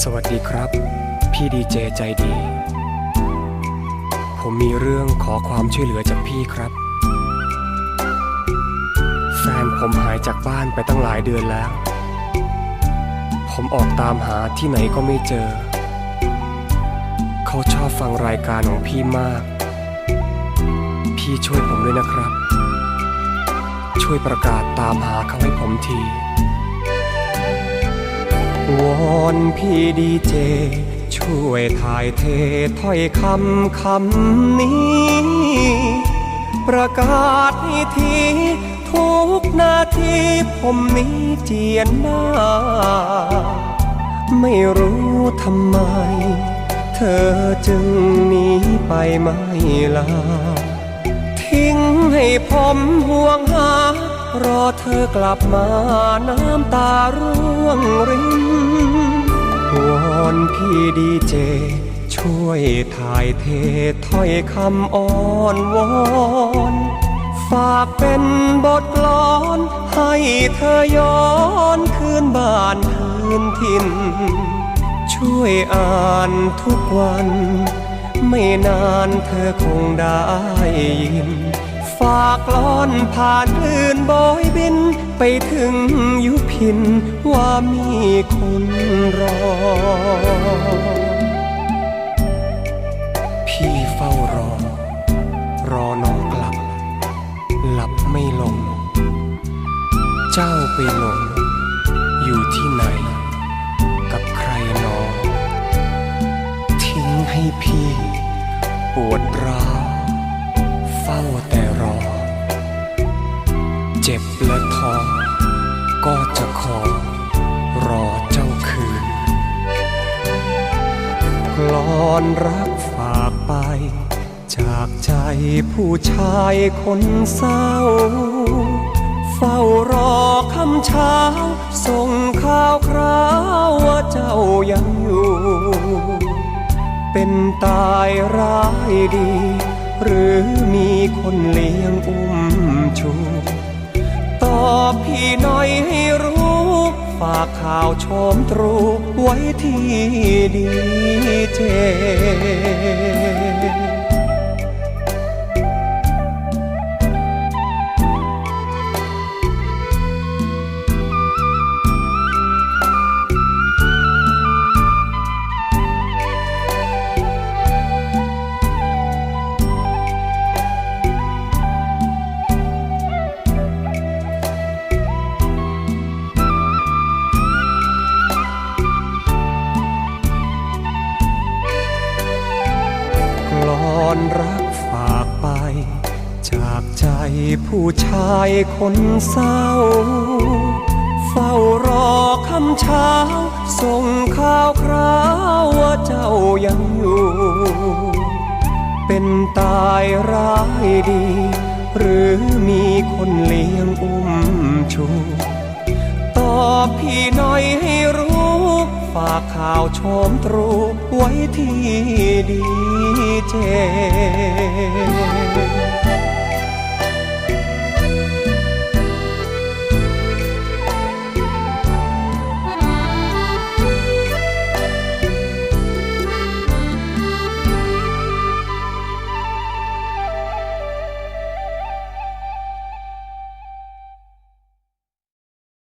สวัสดีครับ พี่ดีเจใจดี ผมมีเรื่องขอความช่วยเหลือจากพี่ครับ แฟนผมหายจากบ้านไปตั้งหลายเดือนแล้ว ผมออกตามหาที่ไหนก็ไม่เจอ เขาชอบฟังรายการของพี่มาก พี่ช่วยผมด้วยนะครับ ช่วยประกาศตามหาเขาให้ผมที วอนพี่ดีเจ ช่วยถ่ายเทถ้อยคำคำนี้ ประกาศให้ทีทุกนาทีผมนี้เจียนหน้า ไม่รู้ทำไม เธอจึงหนีไปไม่ลา ทิ้งให้ผมห่วงหา รอเธอกลับมาน้ำตาร่วงรินวอนพี่ดีเจ ช่วยถ่ายเทถ้อยคำอ้อนวอนฝากเป็นบทกลอน ให้เธอย้อนคืนบ้านคืนถิ่น ช่วยอ่านทุกวัน ไม่นานเธอคงได้ยิน ฝากกลอนผ่านอื่นบอยบิน ไปถึงยุพินว่ามีคนรอ พี่เฝ้ารอ รอน้องกลับ หลับไม่ลง เจ้าไปหลงอยู่ที่ไหน กับใครนอ ทิ้งให้พี่ ปวดร้าวเฝ้าแต่รอ เจ็บและท้อก็จะขอรอเจ้าคืนกลอนรักฝากไป จากใจผู้ชายคนเศร้า เฝ้ารอคำเช้า ส่งข่าวคราวว่าเจ้ายังอยู่ เป็นตายร้ายดี หรือมีคนเลี้ยงอุ้มชู อบพี่หน่อยให้รู้ ฝากข่าวชมตรูไว้ที่ดีเจ อนรักฝากไป จากใจผู้ชายคนเศร้า เฝ้ารอคำเช้า ส่งข่าวคราวว่าเจ้ายังอยู่ เป็นตายร้ายดี หรือมีคนเลี้ยงอุ้มชูตอบพี่หน่อยให้รู้ ฝากข่าวชมตรูไว้ที่ดี เจ